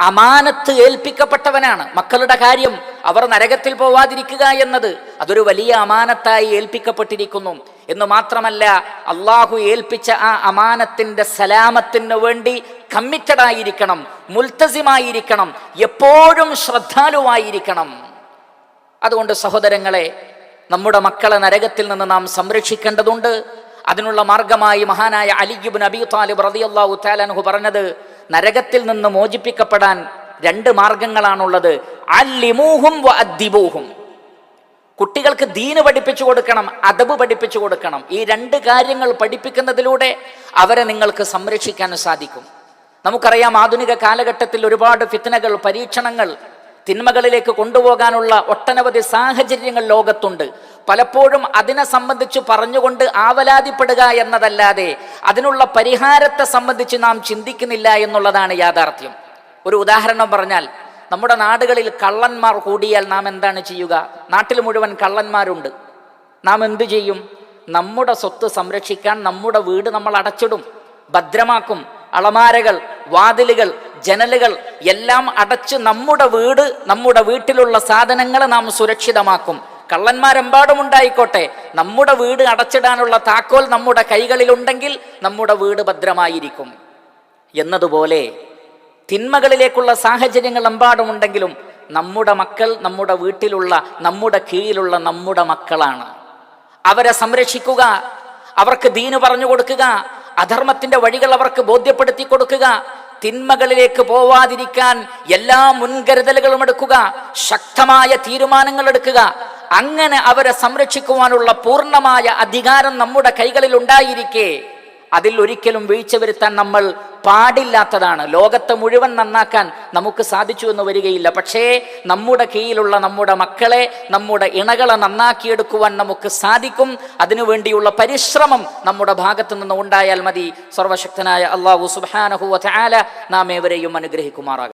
അമാനത്ത് ഏൽപ്പിക്കപ്പെട്ടവനാണ്. മക്കളുടെ കാര്യം അവർ നരകത്തിൽ പോവാതിരിക്കുക എന്നത് അതൊരു വലിയ അമാനത്തായി ഏൽപ്പിക്കപ്പെട്ടിരിക്കുന്നു. എന്ന് മാത്രമല്ല അള്ളാഹു ഏൽപ്പിച്ച ആ അമാനത്തിന്റെ സലാമത്തിന് വേണ്ടി കമ്മിറ്റഡ് ആയിരിക്കണം മുൽത്തസിമായിരിക്കണം എപ്പോഴും ശ്രദ്ധാലുവായിരിക്കണം. അതുകൊണ്ട് സഹോദരങ്ങളെ നമ്മുടെ മക്കളെ നരകത്തിൽ നിന്ന് നാം സംരക്ഷിക്കേണ്ടതുണ്ട്. അതിനുള്ള മാർഗമായി മഹാനായ അലിഗുബിൻ അബി താലിബ് റളിയല്ലാഹു താലൻഹു പറഞ്ഞത് നരകത്തിൽ നിന്ന് മോചിപ്പിക്കപ്പെടാൻ രണ്ട് മാർഗങ്ങളാണുള്ളത്. അല്ലിമൂഹും അദ്ദിബൂഹും കുട്ടികൾക്ക് ദീന് പഠിപ്പിച്ചു കൊടുക്കണം അദബ് പഠിപ്പിച്ചു കൊടുക്കണം. ഈ രണ്ട് കാര്യങ്ങൾ പഠിപ്പിക്കുന്നതിലൂടെ അവരെ നിങ്ങൾക്ക് സംരക്ഷിക്കാൻ സാധിക്കും. നമുക്കറിയാം ആധുനിക കാലഘട്ടത്തിൽ ഒരുപാട് ഫിത്തനകൾ പരീക്ഷണങ്ങൾ തിന്മകളിലേക്ക് കൊണ്ടുപോകാനുള്ള ഒട്ടനവധി സാഹചര്യങ്ങൾ ലോകത്തുണ്ട്. പലപ്പോഴും അതിനെ സംബന്ധിച്ച് പറഞ്ഞുകൊണ്ട് ആവലാതിപ്പെടുക എന്നതല്ലാതെ അതിനുള്ള പരിഹാരത്തെ സംബന്ധിച്ച് നാം ചിന്തിക്കുന്നില്ല എന്നുള്ളതാണ് യാഥാർത്ഥ്യം. ഒരു ഉദാഹരണം പറഞ്ഞാൽ നമ്മുടെ നാടുകളിൽ കള്ളന്മാർ കൂടിയാൽ നാം എന്താണ് ചെയ്യുക? നാട്ടിൽ മുഴുവൻ കള്ളന്മാരുണ്ട്. നാം എന്തു ചെയ്യും? നമ്മുടെ സ്വത്ത് സംരക്ഷിക്കാൻ നമ്മുടെ വീട് നമ്മൾ അടച്ചിടും. ഭദ്രമാക്കും. അളമാരകൾ വാതിലുകൾ ജനലുകൾ എല്ലാം അടച്ച് നമ്മുടെ വീട് നമ്മുടെ വീട്ടിലുള്ള സാധനങ്ങൾ നാം സുരക്ഷിതമാക്കും. കള്ളന്മാരെമ്പാടും ഉണ്ടായിക്കോട്ടെ നമ്മുടെ വീട് അടച്ചിടാനുള്ള താക്കോൽ നമ്മുടെ കൈകളിലുണ്ടെങ്കിൽ നമ്മുടെ വീട് ഭദ്രമായിരിക്കും. എന്നതുപോലെ തിന്മകളിലേക്കുള്ള സാഹചര്യങ്ങൾ എമ്പാടുമുണ്ടെങ്കിലും നമ്മുടെ മക്കൾ നമ്മുടെ വീട്ടിലുള്ള നമ്മുടെ കീഴിലുള്ള നമ്മുടെ മക്കളാണ്. അവരെ സംരക്ഷിക്കുക അവർക്ക് ദീന് പറഞ്ഞു കൊടുക്കുക അധർമ്മത്തിന്റെ വഴികൾ അവർക്ക് ബോധ്യപ്പെടുത്തി കൊടുക്കുക തിന്മകളിലേക്ക് പോവാതിരിക്കാൻ എല്ലാ മുൻകരുതലുകളും എടുക്കുക ശക്തമായ തീരുമാനങ്ങൾ എടുക്കുക അങ്ങനെ അവരെ സംരക്ഷിക്കുവാനുള്ള പൂർണമായ അധികാരം നമ്മുടെ കൈകളിൽ ഉണ്ടായിരിക്കെ. അതിൽ ഒരിക്കലും വീഴ്ച വരുത്താൻ നമ്മൾ പാടില്ലാത്തതാണ്. ലോകത്തെ മുഴുവൻ നന്നാക്കാൻ നമുക്ക് സാധിച്ചു എന്ന് വരികയില്ല. പക്ഷേ നമ്മുടെ കീഴിലുള്ള നമ്മുടെ മക്കളെ നമ്മുടെ ഇണകളെ നന്നാക്കിയെടുക്കുവാൻ നമുക്ക് സാധിക്കും. അതിനുവേണ്ടിയുള്ള പരിശ്രമം നമ്മുടെ ഭാഗത്തു നിന്ന് ഉണ്ടായാൽ മതി. സർവശക്തനായ അള്ളാഹു സുബാനഹു നാം ഏവരെയും അനുഗ്രഹിക്കുമാറാകും